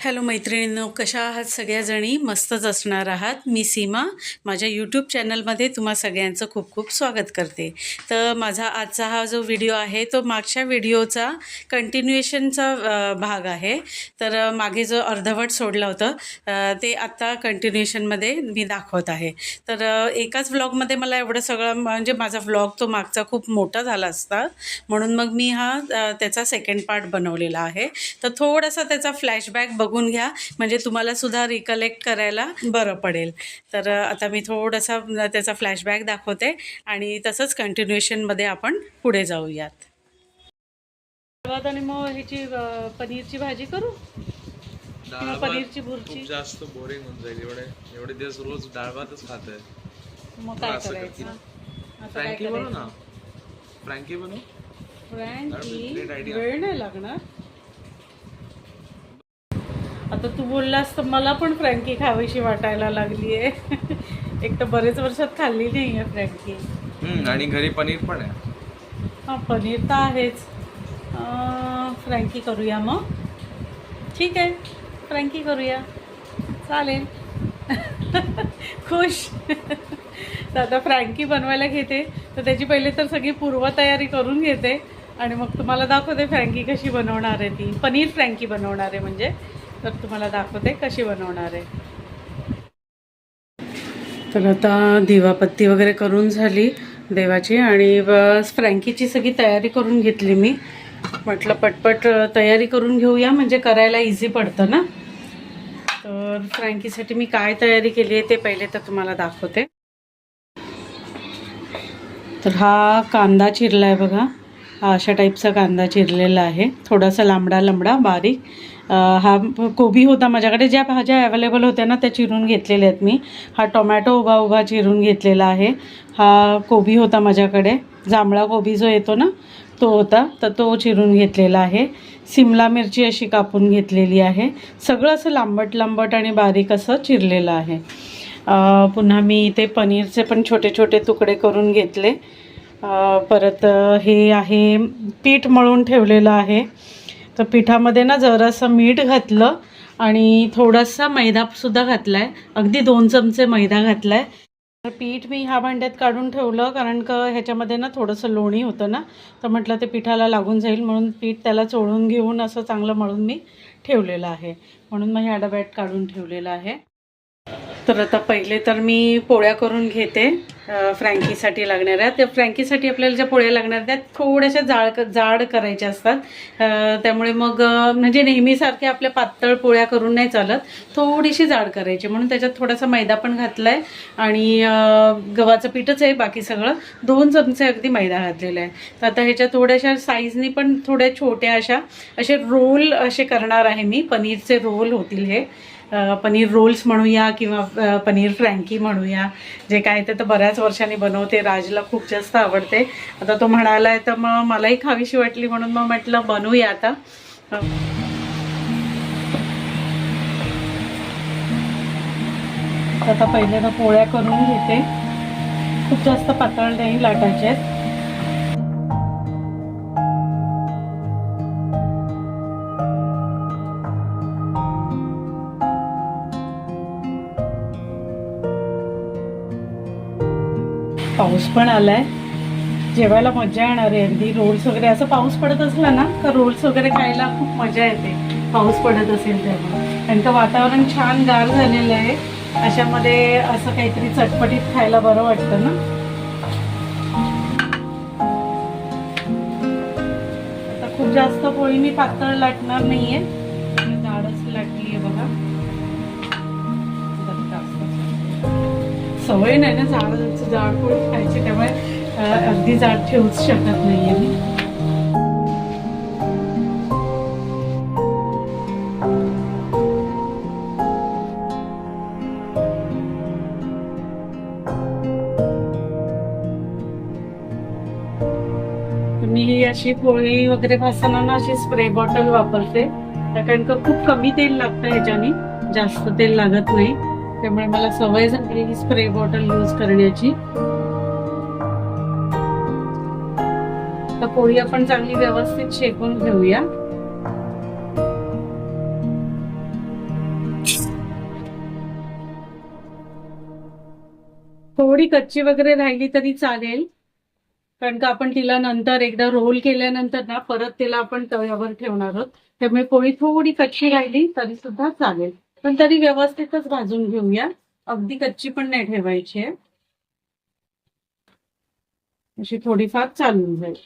Hello मैत्रिणींनो कशा आहात सगळ्याजणी? मस्तच असणार आहात. मी सीमा. माझ्या यूट्यूब चॅनलमध्ये तुम्हा सगळ्यांचं खूप खूप स्वागत करते. तर माझा आजचा हा जो व्हिडिओ आहे तो मागच्या व्हिडिओचा कंटिन्युएशनचा भाग आहे. तर मागे जो अर्धवट सोडलं होतं ते आत्ता कंटिन्युएशनमध्ये मी दाखवत आहे. तर एकाच व्लॉगमध्ये मला एवढं सगळं म्हणजे माझा व्लॉग तो मागचा खूप मोठा झाला असता. म्हणून मग मी हा त्याचा सेकंड पार्ट बनवलेला आहे. तर थोडासा त्याचा फ्लॅशबॅक बघून घ्या. म्हणजे तुम्हाला सुद्धा रिकलेक्ट करायला बरं पडेल. तर आता मी थोडासा त्याचा फ्लॅशबॅक दाखवते आणि तसंच कंटिन्युएशनमध्ये आपण पुढे जाऊयात. आणि मग ह्याची पनीरची भाजी करू? किंवा पनीरची भुर्जी जास्त बोरिंग होऊन जाईल. एवढे एवढे दिवस रोज डाळ भातच खात. आहे मग काय करायचं? फ्रँकी बनव ना. फ्रँकी बनव. फ्रँकी. वेळ नाही लागणार. आता तू बोललास तर मला पण फ्रँकी खावीशी वाटायला लागली आहे एक तर बरेच वर्षात खाल्ली नाही आहे फ्रँकी आणि घरी पनीर पण आहे. हां पनीर तर आहेच. फ्रँकी करूया मग. ठीक आहे फ्रँकी करूया. चालेल. खुश. तर आता फ्रँकी बनवायला घेते तर त्याची पहिले तर सगळी पूर्वतयारी करून घेते. आणि मग तुम्हाला दाखवते फ्रँकी कशी बनवणार आहे ती. पनीर फ्रँकी बनवणार आहे म्हणजे. तर तुम्हाला दाखवते कशी बनवणार आहे. तर आता दिवापत्ती वगैरे करून झाली देवाची आणि बस फ्रँकीची सगळी तयारी करून घेतली मी. म्हटलं पटपट तयारी करून घेऊया म्हणजे करायला इझी पडतं ना. तर फ्रँकीसाठी मी काय तयारी केली आहे ते पहिले तर तुम्हाला दाखवते. तर हा कांदा चिरला आहे बघा. हा अशा टाईपचा कांदा चिरलेला आहे. थोडासा लांबडा लांबडा बारीक. हा कोबी होता माझ्याकडे. ज्या भाज्या अवेलेबल होत्या ना त्या चिरून घेतलेल्या आहेत मी. हा टोमॅटो उभा उभा चिरून घेतलेला आहे. हा कोबी होता माझ्याकडे. जांभळा कोबी जो येतो ना तो होता. तर तो चिरून घेतलेला आहे. सिमला मिरची अशी कापून घेतलेली आहे. सगळं असं लांबट लांबट आणि बारीक असं चिरलेलं आहे. पुन्हा मी इथे पनीरचे पण छोटे छोटे तुकडे करून घेतले. परत हे आहे पीठ मळून ठेवलेलं आहे. तर पिठामध्ये ना जरासं मीठ घातलं आणि थोडासा मैदासुद्धा घातला आहे अगदी दोन चमचे मैदा घातला आहे तर पीठ मी ह्या भांड्यात काढून ठेवलं कारण का ह्याच्यामध्ये ना थोडंसं लोणी होतं ना तर म्हटलं ते पिठाला लागून जाईल म्हणून पीठ त्याला चोळून घेऊन असं चांगलं मळून मी ठेवलेलं आहे. म्हणून मग ह्या डब्यात काढून ठेवलेलं आहे. तर आता पहिले तर मी पोळ्या करून घेते. फ्रँकीसाठी लागणाऱ्या त्या फ्रँकीसाठी आपल्याला ज्या पोळ्या लागणार त्या थोड्याशा जाड जाड करायच्या असतात. त्यामुळे मग म्हणजे नेहमीसारखे आपल्या पातळ पोळ्या करून नाही चालत. थोडीशी जाड करायची. म्हणून त्याच्यात थोडासा मैदा पण घातला आहे आणि गव्हाचं पीठच आहे बाकी सगळं. दोन चमचे अगदी मैदा घातलेला आहे. तर आता ह्याच्या थोड्याशा साईजनी पण थोड्या छोट्या अशा. असे रोल असे करणार आहे मी. पनीरचे रोल होतील हे. पनीर रोल्स म्हणूया किंवा पनीर फ्रँकी म्हणूया. जे काय ते तर बऱ्याच वर्षांनी बनवते. राजला खूप जास्त आवडते. आता तो म्हणाला आहे तर मग मलाही खावीशी वाटली म्हणून मग म्हटलं बनवूया आता. आता पहिले तर पोळ्या करून घेते. खूप जास्त पातळ नाही लाटायचे. आहेत पाऊस पण आलाय. जेवायला मजा येणार आहे. अगदी रोल्स वगैरे असं पाऊस पडत असला ना तर रोल्स वगैरे खायला खूप मजा येते. पाऊस पडत असेल तेव्हा कारण का वातावरण छान गार झालेलं आहे. अशामध्ये असं काहीतरी चटपटीत खायला बरं वाटतं ना? आता खूप जास्त पोळी मी पातळ लाटणार नाहीये. सवय नाही ना जाड जाड पोळी खायची त्यामुळे अगदी जाड ठेवूच शकत नाहीये मी. मी अशी पोळी वगैरे भाजताना ना अशी स्प्रे बॉटल वापरते. कारण का खूप कमी तेल लागतं ह्याच्याने. जास्त तेल लागत नाही. त्यामुळे मला सवय झाली ही स्प्रे बॉटल यूज करण्याची. तर पोळी आपण चांगली व्यवस्थित शेकून घेऊया. थोडी कच्ची वगैरे राहिली तरी चालेल. कारण का आपण तिला नंतर एकदा रोल केल्यानंतर ना परत तिला आपण तव्यावर ठेवणार आहोत. त्यामुळे पोळी थोडी कच्ची राहिली तरी सुद्धा चालेल. पण तरी व्यवस्थितच भाजून घेऊया. अगदी कच्ची पण नाही ठेवायची आहे. अशी थोडीफार चालून जाईल.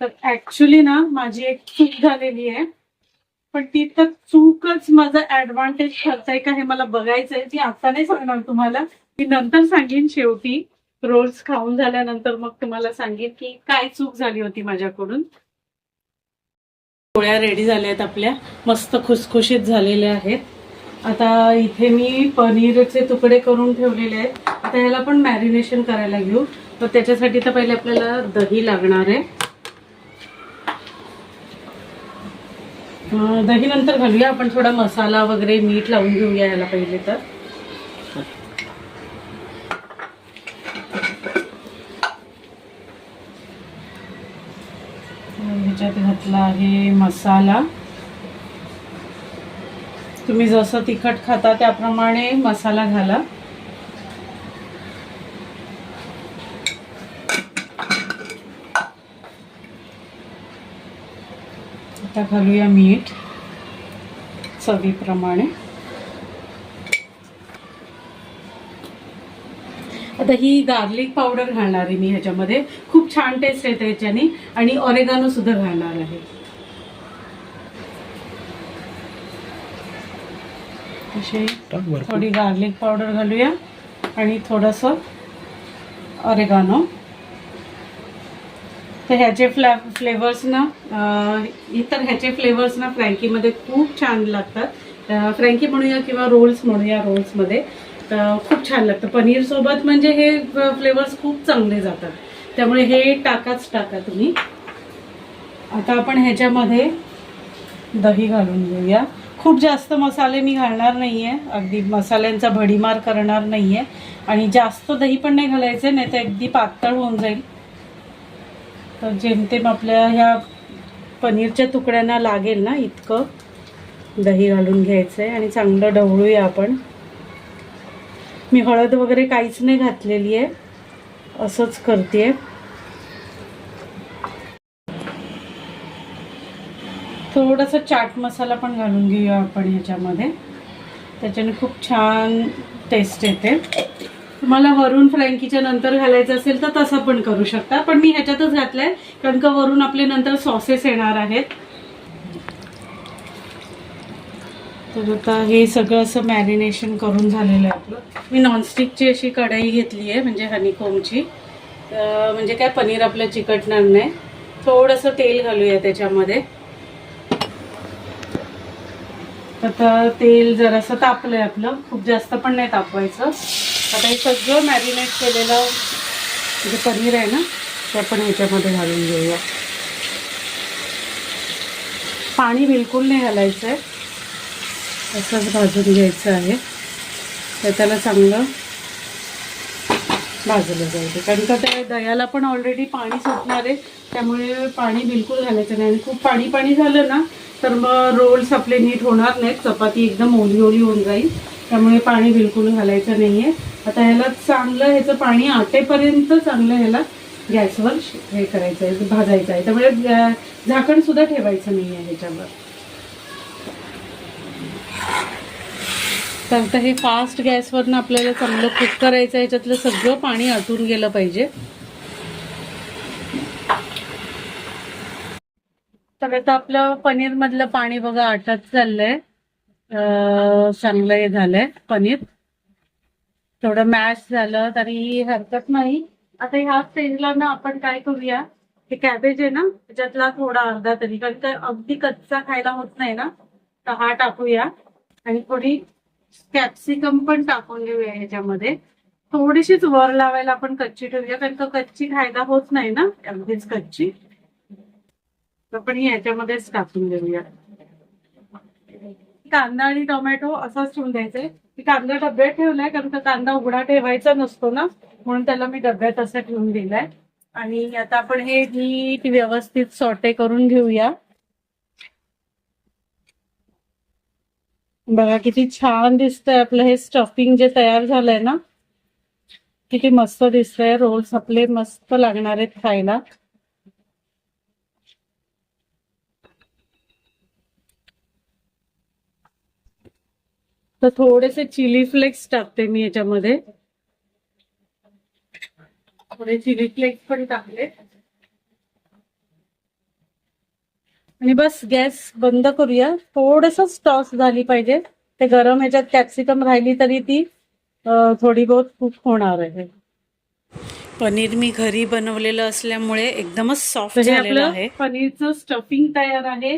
तर ऍक्च्युली ना माझी एक चूक झालेली आहे. पण ती तर चूकच माझा ऍडव्हान्टेज ठरतंय का हे मला बघायचंय. ती आता नाही सांगणार तुम्हाला. मी नंतर सांगेन शेवटी. रोल्स खाऊन झाल्यानंतर मग तुम्हाला सांगेन की काय चूक झाली होती माझ्याकडून. पोळ्या रेडी झाल्या आहेत आपल्या. मस्त खुसखुशीत झालेल्या आहेत. आता इथे मी पनीरचे तुकडे करून ठेवलेले आहेत. आता ह्याला पण मॅरिनेशन करायला घेऊ. तर त्याच्यासाठी तर पहिले आपल्याला दही लागणार आहे. दही नंतर घालूया आपण. थोडा मसाला वगैरे मीठ लावून घेऊया याला पहिले तर अं, ह्याच्यात घातला आहे मसाला. तुम्ही जसं तिखट खाता त्याप्रमाणे मसाला घाला. आता घालूया मीठ चवीप्रमाणे. आता ही गार्लिक पावडर घालणार आहे मी ह्याच्यामध्ये. खूप छान टेस्ट येते ह्याच्याने आणि ऑरेगानो सुद्धा घालणार आहे. थोडी गार्लिक पावडर घालूया. आणि थोडंसं ऑरेगानो तर ह्याचे फ्लॅ फ्लेवर्स ना इतर ह्याचे फ्लेवर्स ना फ्रँकीमध्ये खूप छान लागतात. फ्रँकी म्हणूया किंवा रोल्स म्हणूया रोल्समध्ये तर खूप छान लागतं. पनीरसोबत म्हणजे हे फ्लेवर्स खूप चांगले जातात. त्यामुळे हे टाकाच टाका तुम्ही. आता आपण ह्याच्यामध्ये दही घालून घेऊया. खूप जास्त मसाले मी घालणार नाही आहे अगदी मसाल्यांचा भडीमार करणार नाही आहे आणि जास्त दही पण नाही घालायचं नाही तर अगदी पातळ होऊन जाईल. तर जेमतेम आपल्या ह्या पनीरच्या तुकड्यांना लागेल ना इतकं दही घालून घ्यायचं आहे आणि चांगलं ढवळूया आपण. मी हळद वगैरे काहीच नाही घातलेली आहे. असंच करते थोडासा चाट मसाला पण घालून घेऊया आपण ह्याच्यामध्ये त्याच्याने खूप छान टेस्ट येते. तुम्हाला वरून फ्रँकीच्या नंतर घालायचं असेल तर तसं पण करू शकता. पण मी ह्याच्यातच घातलंय कारण का वरून आपले नंतर सॉसेस येणार आहेत. तर आता हे सगळं असं मॅरिनेशन करून झालेलं आहे आपलं. मी नॉनस्टिकची अशी कढई घेतली आहे म्हणजे हनीकोमची म्हणजे काय पनीर आपलं चिकटणार नाही. थोडंसं तेल घालूया त्याच्यामध्ये. आता तेल जरासं तापलंय आपलं. खूप जास्त पण नाही तापवायचं. आता हे सगळं मॅरिनेट केलेलं जे पनीर आहे ना ते आपण ह्याच्यामध्ये घालून घेऊया. पाणी बिलकुल नाही घालायचं आहे असंच भाजून घ्यायचं आहे. तर त्याला चांगलं भाजलं जाईल. कारण का त्या दह्याला पण ऑलरेडी पाणी सुटणार आहे. त्यामुळे पाणी बिलकुल घालायचं नाही. आणि खूप पाणी पाणी झालं ना तर मग रोल्स आपले नीट होणार नाहीत. चपाती एकदम ओली ओली होऊन जाईल. त्यामुळे पाणी बिलकुल घालायचं नाही आहे आता ह्याला चांगलं ह्याचं पाणी आटेपर्यंत चांगलं ह्याला गॅसवर हे करायचं आहे भाजायचं आहे. त्यामुळे झाकणसुद्धा ठेवायचं नाही आहे ह्याच्यावर. तर हे फास्ट गॅसवरनं आपल्याला चांगलं कुक करायचं आहे ह्याच्यातलं सगळं पाणी आटून गेलं पाहिजे. तर आता आपलं पनीर मधलं पाणी बघा आटत चाललंय. चांगलं हे झालंय पनीर. थोडं मॅश झालं तरी हरकत नाही. आता ह्या स्टेजला ना आपण काय करूया हे कॅबेज आहे ना त्याच्यातला थोडा अर्धा तरी कारण अगदी कच्चा खायला होत नाही ना तर हा टाकूया. आणि थोडी कॅप्सिकम पण टाकून घेऊया ह्याच्यामध्ये. थोडीशीच वर लावायला आपण कच्ची ठेवूया कारण का कच्ची खायला होत नाही ना अगदीच कच्ची. तर आपण ही ह्याच्यामध्येच टाकून देऊया. कांदा आणि टोमॅटो असाच ठेवून द्यायचंय मी कांदा डब्यात ठेवलाय कारण का कांदा उघडा ठेवायचा नसतो ना म्हणून त्याला मी डब्यात असं ठेवून दिलाय. आणि आता आपण हे नीट व्यवस्थित सॉटे करून घेऊया. बघा किती छान दिसतंय आपलं हे स्टफिंग जे तयार झालंय ना. किती मस्त दिसतंय. रोल्स आपले मस्त लागणार आहेत खायला. तर थोडेसे चिली फ्लेक्स टाकते मी याच्यामध्ये. थोडे चिली फ्लेक्स पण टाकले आणि बस गॅस बंद करूया. थोडस टॉस झाली पाहिजे. ते गरम ह्याच्यात कॅप्सिकम राहिली तरी ती थोडी बहुत कुक होणार आहे. पनीर मी घरी बनवलेलं असल्यामुळे एकदमच सॉफ्ट हे झालेलं आपलं आहे. पनीरचं स्टफिंग तयार आहे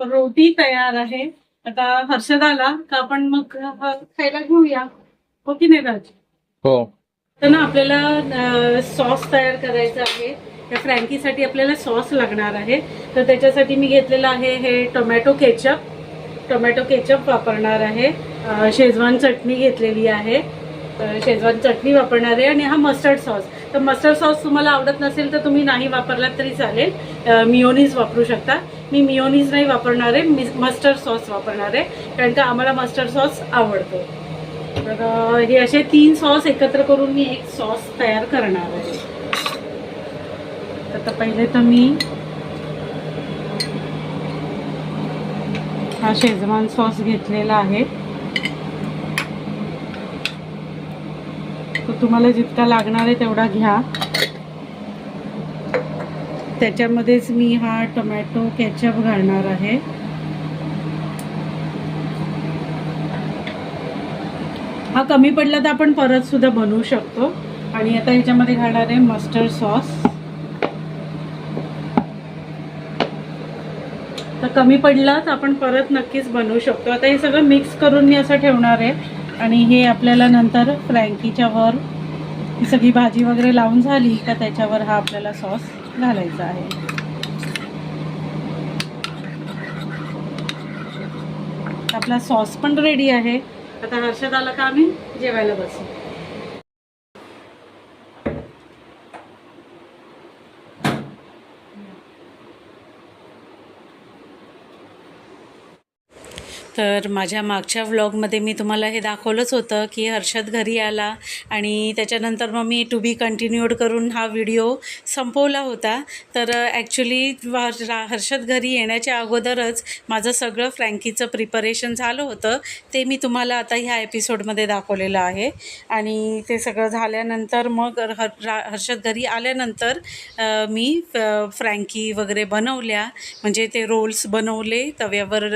रोटी तयार आहे. आता हर्षद आला का आपण मग खायला घेऊया? हो की नाही राज? हो. तर ना आपल्याला सॉस तयार करायचा आहे. त्या फ्रँकीसाठी आपल्याला सॉस लागणार आहे. तर त्याच्यासाठी मी घेतलेलं आहे हे टोमॅटो केचप. टोमॅटो केचप वापरणार आहे. शेजवान चटणी घेतलेली आहे. तर शेजवान चटणी वापरणार आहे आणि हा मस्टर्ड सॉस तर मस्टर्ड सॉस तुम्हाला आवडत नसेल तर तुम्ही नाही वापरलात तरी चालेल. मिओनीज वापरू शकता. मी मिओनीज नाही वापरणार आहे. मस्टर्ड सॉस वापरणार आहे. कारण का आम्हाला मस्टर्ड सॉस आवडतो. तर हे असे तीन सॉस एकत्र करून मी एक सॉस तयार करणार आहे. आता पहिले तर मी हा शेजवान सॉस घेतलेला आहे. तो तुम्हाला जितका लागणार आहे तेवढा घ्या. त्याच्यामध्येच मी हा टोमॅटो केचप घालणार आहे. हा कमी पडला तर आपण परत सुद्धा बनवू शकतो. आणि आता ह्याच्यामध्ये घालणार आहे मस्टर्ड सॉस. तर कमी पडला तर आपण परत नक्कीच बनवू शकतो. आता हे सगळं मिक्स करून मी असं ठेवणार आहे. आणि हे आपल्याला नंतर फ्रँकीच्या वर ही सगळी भाजी वगैरे लावून झाली का त्याच्यावर हा आपल्याला सॉस घालायचा आहे. आपला सॉस पण रेडी आहे. आता हर्षदाला का आम्ही? जेवायला बसू. तर माझ्या मागच्या व्लॉगमध्ये मी तुम्हाला हे दाखवलंच होतं की हर्षद घरी आला आणि त्याच्यानंतर मग मी टू बी कंटिन्यूड करून हा व्हिडिओ संपवला होता. तर ॲक्च्युली हर्षद घरी येण्याच्या अगोदरच माझं सगळं फ्रँकीचं प्रिपरेशन झालं होतं. ते मी तुम्हाला आता ह्या एपिसोडमध्ये दाखवलेलं आहे. आणि ते सगळं झाल्यानंतर मग हर रा- हर्षद घरी आल्यानंतर मी फ्रँकी वगैरे बनवल्या. म्हणजे ते रोल्स बनवले तव्यावर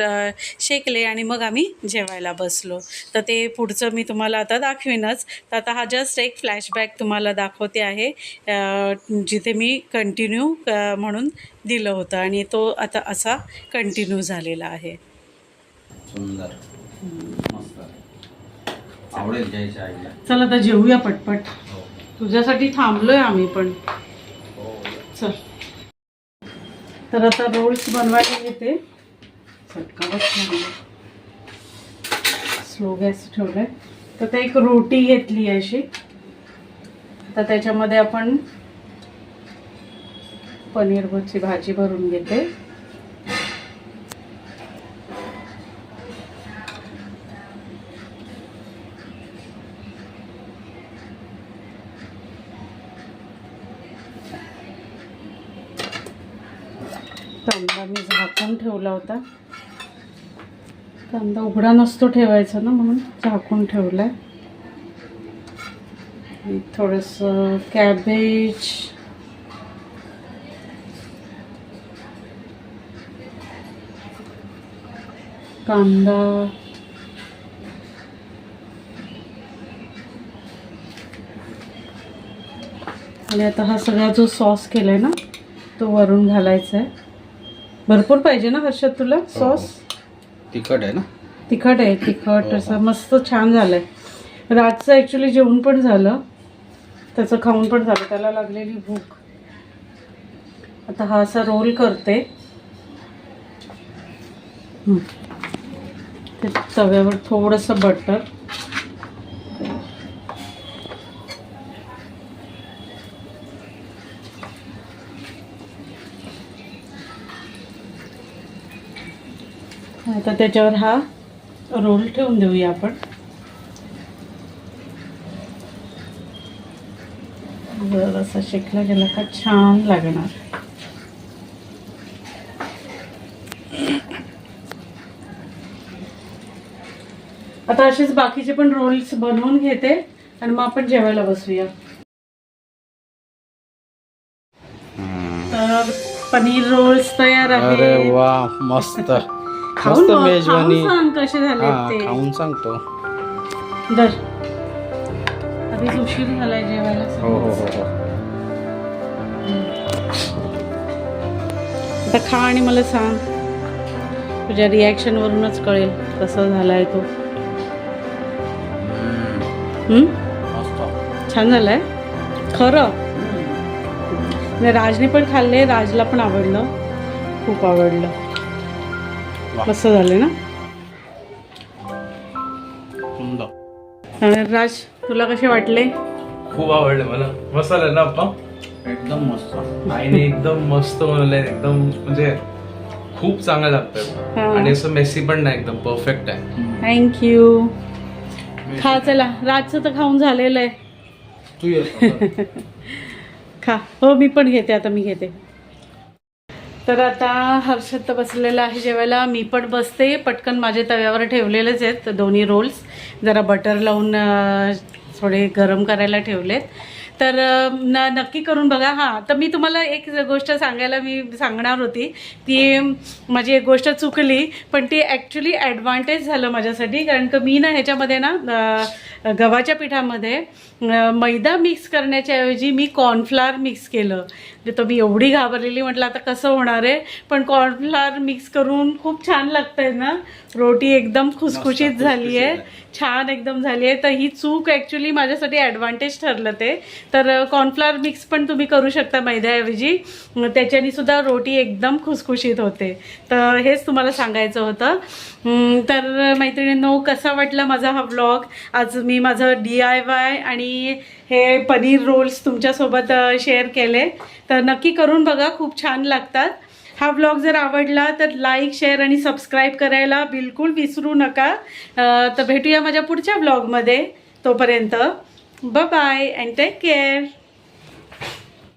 शेकले आणि मग आम्ही जेवायला बसलो. तर ते पुढचं मी तुम्हाला आता दाखवेनच. तर आता हा जस्ट एक फ्लॅशबॅक तुम्हाला दाखवते आहे. जिथे मी कंटिन्यू म्हणून दिलं होतं आणि तो आता असा कंटिन्यू झालेला आहे. सुंदर. मस्त. आवडेल जयच्या आईला. चल आता जेवूया पटपट. हो. तुझ्यासाठी थांबलोय आम्ही पण. हो. चल. तर आता रोल्स बनवायला घेते चटकावच स्लो गॅस ठेवलाय. तर ते एक रोटी घेतली आहे अशी. तर त्याच्यामध्ये आपण पनीर भरची भाजी भरून घेते. कांदा मी झाकून ठेवला होता. कांदा उघडा नसतो ठेवायचा ना म्हणून झाकून ठेवलाय. आणि थोडंसं कॅबेज. कांदा. आणि आता हा सगळा जो सॉस केलाय ना तो वरून घालायचा आहे भरपूर पाहिजे ना हर्षद तुला सॉस? तिखट आहे ना? तिखट आहे तिखट असं मस्त छान झालंय. रातचं ॲक्च्युली जेवण पण झालं. त्याचं खाऊन पण झालं. त्याला लागलेली भूक. आता हा असा रोल करते. हं. तव्यावर थोडंसं बटर आता त्याच्यावर हा रोल ठेवून देऊया आपण. जरासा शेकला गेला का छान लागणार. आता असेच बाकीचे पण रोल्स बनवून घेते आणि मग आपण जेवायला बसूया. तर पनीर रोल्स तयार आहे वा मस्त. खाऊन मस्त बघ, मेजवानी. खाऊन सांग कसे झाले ते. खाऊन सांगतो. दर. आधीच उशीर झालाय जेवायला. हो हो हो हो. आता खा आणि मला सांग. तुझ्या रिॲक्शन वरूनच कळेल कसा झालाय तो. हम्म? छान झालाय? खरं? नाही, राजने पण खाल्ले राजला पण आवडलं. खूप आवडलं. मस्त झाले ना? राज तुला कसे वाटले? खूप आवडले मला. मस्त आलं ना अप्पा एकदम मस्त. आईने एकदम मस्त बनवलंय. एकदम म्हणजे खूप चांगलं लागतंय. हा. आणि असं मेसी पण नाही एकदम परफेक्ट आहे. थँक्यू खा चला. राजचं तर खाऊन झालेलं आहे. तू खा. हो मी पण घेते. आता मी घेते. तर आता हर्षद तर बसलेला आहे जेवायला. मी पण बसते. पटकन माझे तव्यावर ठेवलेलेच आहेत. दोन्ही रोल्स जरा बटर लावून थोडे गरम करायला ठेवलेत. तर न नक्की करून बघा. हां तर मी तुम्हाला एक गोष्ट सांगायला मी सांगणार होती. ती माझी एक गोष्ट चुकली पण ती ॲक्च्युली ॲडव्हान्टेज झालं माझ्यासाठी. कारण का मी ना ह्याच्यामध्ये ना गव्हाच्या पिठामध्ये मैदा मिक्स करण्याच्या ऐवजी मी कॉर्नफ्लावर मिक्स केलं. म्हणजे तर मी एवढी घाबरलेली म्हटलं आता कसं होणार आहे? पण कॉर्नफ्लावर मिक्स करून खूप छान लागतंय ना? रोटी एकदम खुसखुशीत झाली आहे. छान एकदम झाली आहे. तर ही चूक ॲक्च्युली माझ्यासाठी ॲडव्हान्टेज ठरलं ते. तर कॉर्नफ्लॉवर मिक्स पण तुम्ही करू शकता मैद्याऐवजी. त्याच्याने सुद्धा रोटी एकदम खुसखुशीत होते. तर हेच तुम्हाला सांगायचं होतं. तर मैत्रिणींनो कसा वाटला माझा हा व्लॉग आज मी मी माझं डी आय वाय आणि हे पनीर रोल्स तुमच्यासोबत शेअर केले. तर नक्की करून बघा खूप छान लागतात. हा ब्लॉग जर आवडला तर लाईक शेअर आणि सबस्क्राईब करायला बिलकुल विसरू नका. तर भेटूया माझ्या पुढच्या ब्लॉगमध्ये तोपर्यंत. Bye and take care